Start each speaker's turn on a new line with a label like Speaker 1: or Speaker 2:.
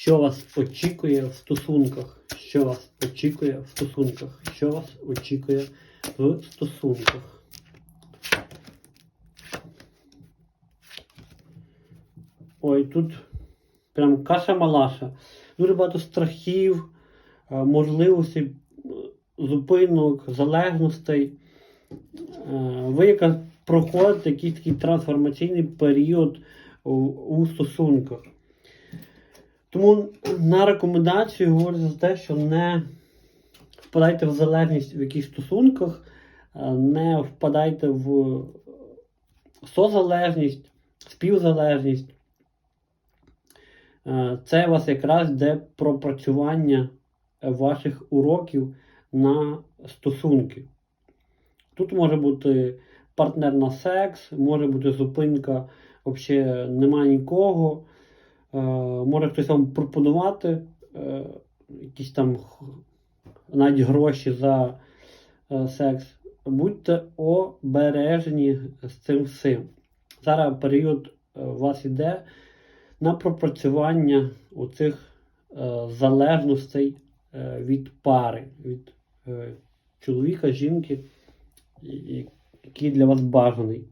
Speaker 1: Що вас очікує в стосунках? Що вас очікує в стосунках? Що вас очікує в стосунках? Ой, тут прям каша-малаша. Дуже багато страхів, е, можливостей, зупинок, залежностей. Е, Ви якраз проходите якийсь такий трансформаційний період у стосунках. Тому на рекомендацію говорю за те, що не впадайте в залежність в якихось стосунках, е, не впадайте в созалежність, співзалежність. Е, Це у вас якраз йде пропрацювання ваших уроків на стосунки. Тут може бути партнер на секс, може бути зупинка, взагалі немає нікого. Е, може хтось вам пропонувати е, якісь там навіть гроші за е, секс. Будьте обережні з цим всім. Зараз період у вас іде на пропрацювання оцих залежностей від пари, від чоловіка, жінки, який для вас бажаний.